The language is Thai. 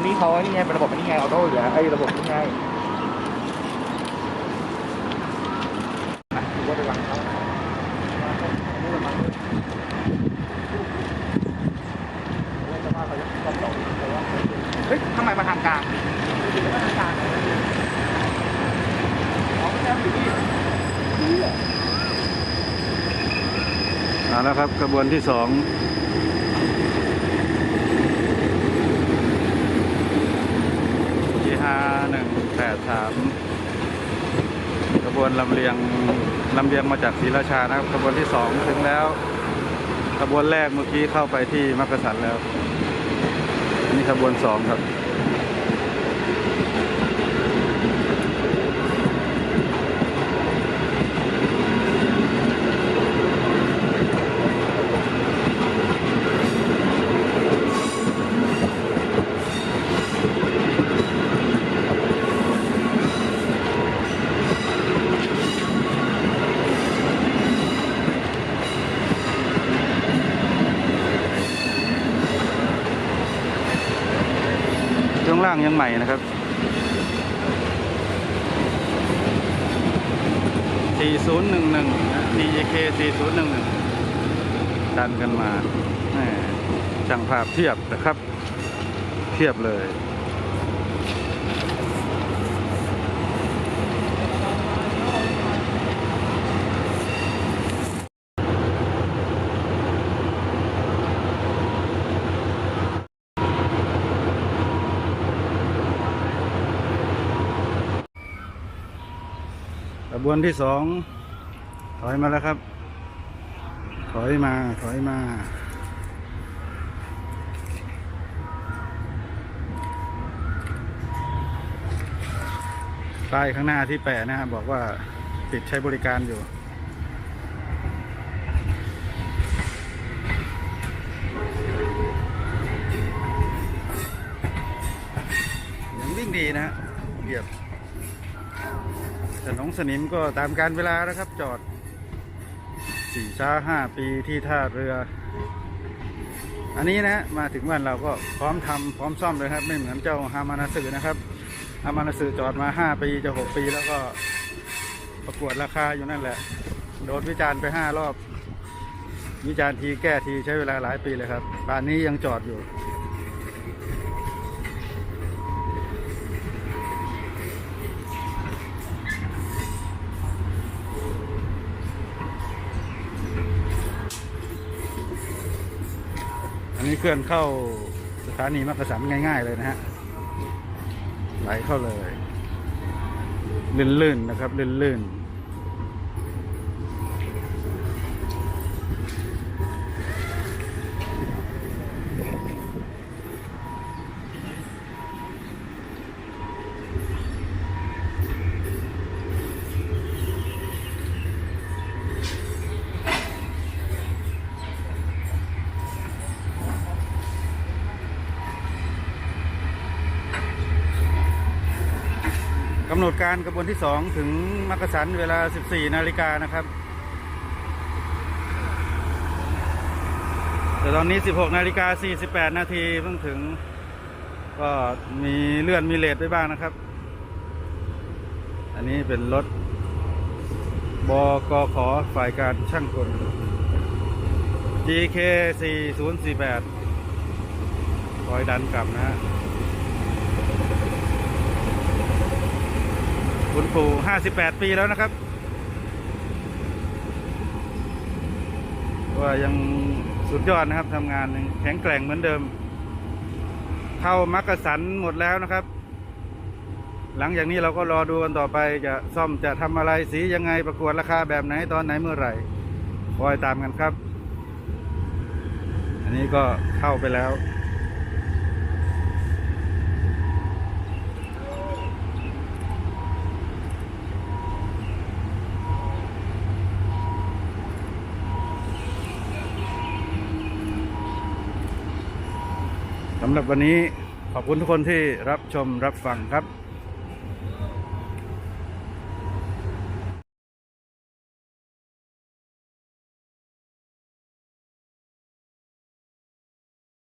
ันนี้เขานี่ไงเป็นระบบอันนี้ไงออโต้อยู่แล้วไอ้ระบบนี่ไงนะดูว่าไปวางเขาเฮ้ยทำไมมาทางกลางมาทางกลางอ๋อไม่ใช่อยู่นี่มาล้วครับกระบวนที่สอง ห้าหนึ่งแปดสามกระบวนลำเลียงลำเลียงมาจากศรีราชานะครับกระบวนที่สองถึงแล้วกระบวนแรกเมื่อกี้เข้าไปที่มักกะสันแล้วนี่ขบวนสองครับางล่างยังใหม่นะครับ 4011นะ TJK 4011 ดันกันมาแหม่ช่างภาพเทียบนะครับ เทียบเลย กระบวนที่สองถอยมาแล้วครับ ถอยมา ถอยมา ป้ายข้างหน้าที่แปะนะครับบอกว่าปิดใช้บริการอยู่ ยังวิ่งดีนะฮะเหยียบ แต่หนองสนิมก็ตามการเวลานะครับ จอดสี่ช้าห้าปีที่ท่าเรือ อันนี้นะมาถึงวันเราก็พร้อมทำพร้อมซ่อมเลยครับ ไม่เหมือนเจ้าฮามานาสึนะครับฮามานาสึจอดมาห้าปีจะหกปีแล้วก็ประกวดราคาอยู่นั่นแหละ โดนวิจารณ์ไปห้ารอบ วิจารณ์ทีแก้ทีใช้เวลาหลายปีเลยครับป่านนี้ยังจอดอยู่ อันนี้เคลื่อนเข้าสถานีมักกะสันง่าย ๆ เลยนะฮะไหลเข้าเลยลื่นๆนะครับลื่นๆ กำหนดการกระบวนที่ 2 ถึงมักกะสันเวลา 14 นาฬิกานะครับ แต่ตอนนี้ 16 นาฬิกา 48 นาทีเพิ่งถึง ก็มีเลื่อนมีเลทไปบ้างนะครับ อันนี้เป็นรถบกขอฝ่ายการช่างกล GK 4048คอยดันกลับนะฮะ คุณปู่ 58 ปีแล้วนะครับ ว่ายังสุดยอดนะครับทำงานยังแข็งแกร่งเหมือนเดิม เข้ามักกะสันหมดแล้วนะครับ หลังจากนี้เราก็รอดูกันต่อไปจะซ่อมจะทำอะไรสียังไงประกวดราคาแบบไหนตอนไหนเมื่อไหร่คอยตามกันครับ อันนี้ก็เข้าไปแล้ว สำหรับวันนี้ขอบคุณทุกคนที่รับชมรับฟังครับ